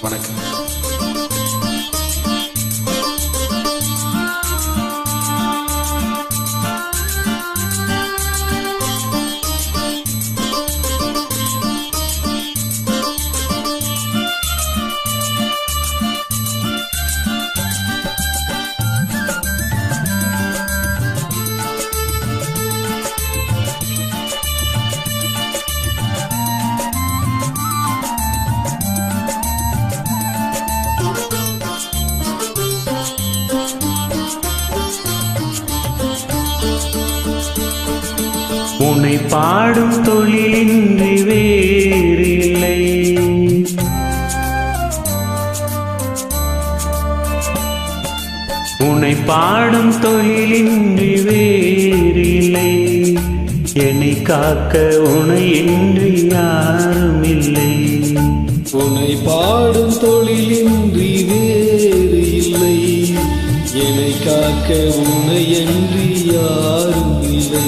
வணக்கம் உன்னை பாடும் தொழிலின்றி வேறில்லை. உன்னை பாடும் தொழிலின்றி வேறில்லை. என்னை காக்க உனை இன்றி யாரும் இல்லை உன்னை பாடும் தொழிலின்றி வேறு இல்லை என்னை காக்க உன்னை என்று யாரும் இல்லை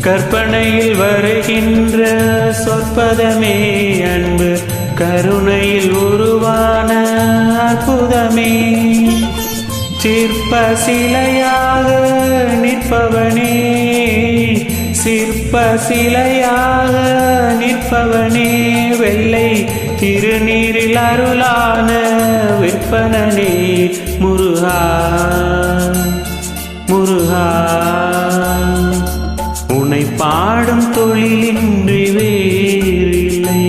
கற்பனையில் வருகின்ற சொற்பதமே அன்பு கருணையில் உருவான அற்புதமே. சிற்ப சிலையாக நிற்பவனே சிற்ப சிலையாக நிற்பவனே. வெள்ளை திருநீரில் அருளான விற்பனனே முருகா முருகா. உன்னை பாடும் தொழிலின்றி வேறில்லை.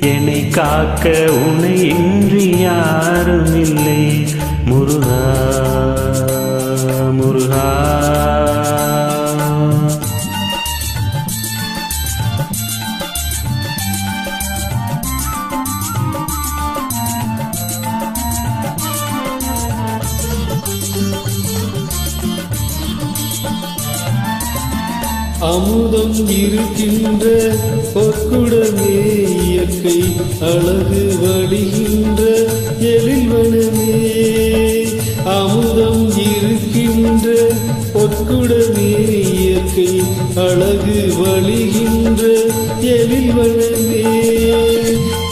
என்னை காக்க உன்னை இன்றி யாரும் இல்லை முருகா முருகா. அமுதம் இருக்கின்ற பொற்குடமே இயற்கை அழகு வடிகின்ற எழில்வனமே அமுதம் இருக்கின்ற பொற்குடமே இயற்கை அழகு வழிகின்ற எழில்வனமே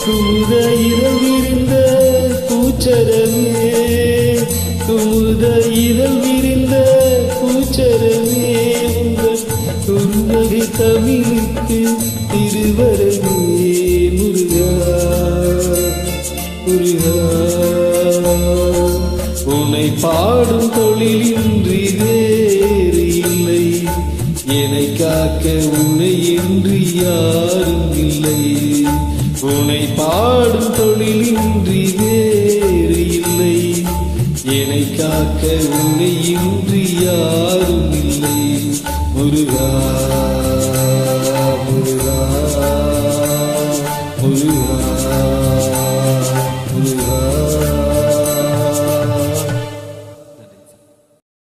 குமுத இரவிருந்த தமிழுக்கு திருவரவே முருகா முருகா. உன்னை பாடும் தொழிலின்றி வேறு இல்லை. என்னை காக்க உன்னை என்று யாரும் இல்லை. உன்னை பாடும் தொழிலின்றி வேறு இல்லை. என்னை காக்க உன்னை இன்றி யாரும் இல்லை. முருகா.